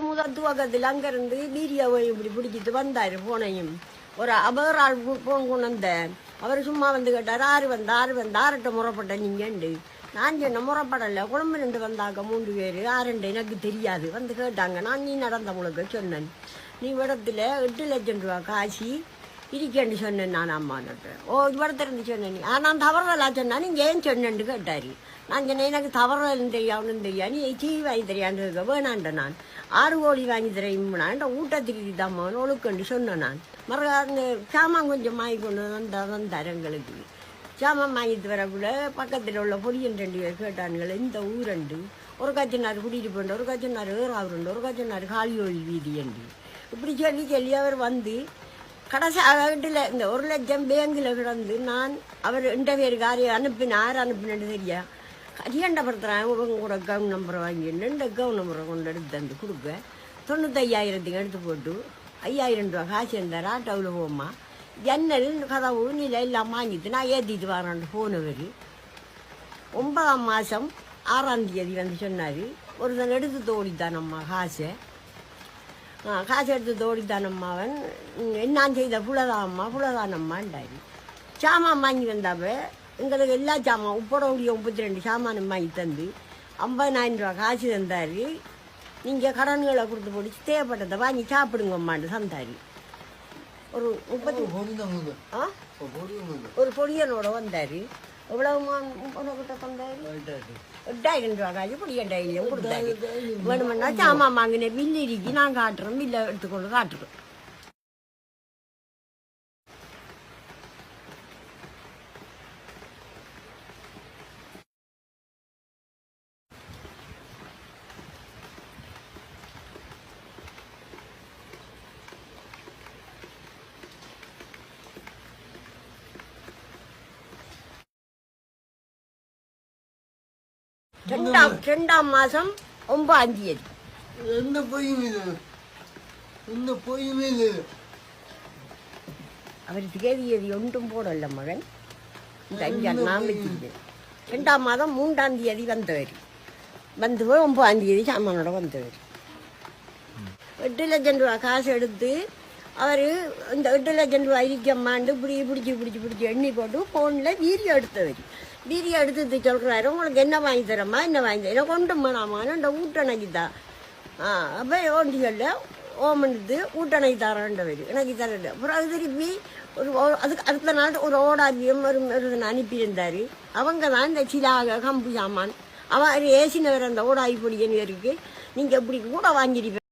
முதல் துவக்கத்தில் அங்கிருந்து வீரியாவை இப்படி பிடிச்சிட்டு வந்தார் போனையும். ஒரு அபர் ஆள் போன் கொண்டு வந்த அவர் சும்மா வந்து கேட்டார் ஆறு வந்த ஆறு வந்த ஆறுட்ட முறைப்பட்ட நீங்கண்டு நான் சொன்ன முறைப்படலை குழம்பு ரெண்டு வந்தாங்க மூன்று பேர் ஆறுண்டு எனக்கு தெரியாது. வந்து கேட்டாங்க. நான் நீ நடந்தவங்களுக்கு சொன்னேன். நீ விடத்தில் எட்டு லட்சம் ரூபா காசி இருக்கேன்னு சொன்னேன் நான் அம்மான்ட்டு ஓ இவரத்திலிருந்து சொன்னேன் நீ. ஆ நான் தவறலா சொன்னா நீங்க ஏன் சொன்னேன்னு கேட்டாரு நான் சொன்னேன் எனக்கு தவறலும் தெரியாமனு தெரியா நீ டிவி வாங்கி தெரியான்னு வேணாண்ட நான் ஆறு கோழி வாங்கி தரையும்னா இந்த ஊட்டத்துக்கு தாம்மா ஒழுக்கண்டு சொன்னேன் நான் மறு அந்த சாமான் கொஞ்சம் வாங்கி கொண்டு வந்தா தரங்களுக்கு சாமான் வாங்கிட்டு வரக்குள்ள பக்கத்தில் உள்ள பொடியன் ரெண்டு பேர் கேட்டானுங்களே இந்த ஊரண்டு ஒரு கச்சினார் குடிட்டு போண்டு ஒரு கச்சினார் ஏறாவுண்டு ஒரு கச்சினார் காலியோழி வீதி என்று இப்படி சொல்லி சொல்லி அவர் வந்து கடைசி வீட்டில் இந்த ஒரு லட்சம் பேங்கில் கிடந்து நான் அவர் ரெண்டு பேர் காரியம் அனுப்பின அனுப்பினு தெரியா? கரியண்டப்படுத்துகிறேன் இவங்க கூட கவுன் நம்பரை வாங்கி ரெண்டு கவுன் நம்பரை கொண்டு எடுத்து தந்து கொடுக்க தொண்ணூத்தையாயிரத்துக்கு எடுத்து போட்டு ஐயாயிரம் ரூபா காசு இருந்தார் ஆட்டோவில் போம்மா. ஜன்னல் கதவு நிலை எல்லாம் வாங்கிட்டு நான் ஏற்றிட்டு வரேன் போனவர். ஒன்பதாம் மாதம் ஆறாம் தேதி வந்து சொன்னார் ஒரு ஒருத்தன் எடுத்து தோடித்தானம்மா காசை. காசு எடுத்து தோடித்தானம்மாவன். என்னான் செய்த புலதாம்மா புலதானம்மாண்டாரு சாமான் வாங்கி வந்தாப்ப எங்களுக்கு எல்லா சாமான் உப்பட உடைய முப்பத்தி ரெண்டு சாமானும் வாங்கி தந்து ஐம்பதாயிரம் ரூபா காசு தந்தார். நீங்கள் கடன்களை கொடுத்து போட்டு தேவைப்பட்டதை வாங்கி சாப்பிடுங்கம்மான்னு தந்தார். ஒரு முப்பத்தி ஆ? ஒரு பொடியனோட வந்தார். எவ்வளவு உனக்கிட்ட தந்தார் எட்டாயிரம் ரூபா காசு பொடி எட்டாயிரம் கொடுத்தாரு வேணுமென்னா சாமான் வாங்கினேன் பில்லு இருக்கு ரெண்டாம் ரெண்டாம் மாசம் ஒன்பதாம் தேதி. என்ன பொய்யும் இது? என்ன பொய்யும் இது? அவர் தேதியதி ஒன்றும் போடல மகன். இந்த அஞ்சா நான் வச்சிருக்கேன் ரெண்டாம் மாதம் மூன்றாம் தேதி வந்தவர். வந்து ஒன்பதாம் தேதி சாமானோட வந்தவர். எட்டு லட்சம் ரூபா காசு எடுத்து அவர் இந்த எட்டு லட்சம் ரூபா இருக்கம்மாண்டு இப்படி பிடிச்சி பிடிச்சி பிடிச்சி எண்ணி போட்டு ஃபோனில் வீடியோ எடுத்தவர். வீடியோ எடுத்து சொல்கிறாரு உங்களுக்கு என்ன வாங்கி தரமா என்ன வாங்கி தர எனக்கு கொண்டு போனாமான்னு இந்த ஊட்டணைக்கு தான் ஆ அப்போ ஓண்டி சொல்ல ஓமனுது ஊட்டணைக்கு தரேன்றவர் எனக்கு தரேன் அப்புறம் அது திருப்பி ஒரு ஓ- அதுக்கு அடுத்த நாள் ஒரு ஓடாதியம் ஒரு ஒரு அனுப்பியிருந்தார். அவங்க தான் இந்த சிலாக கம்பு சாமான். அவன் ஏசினவர் அந்த ஓடாய் பொடியன்னு இருக்கு. நீங்கள் இப்படி கூட வாங்கிருப்பீங்க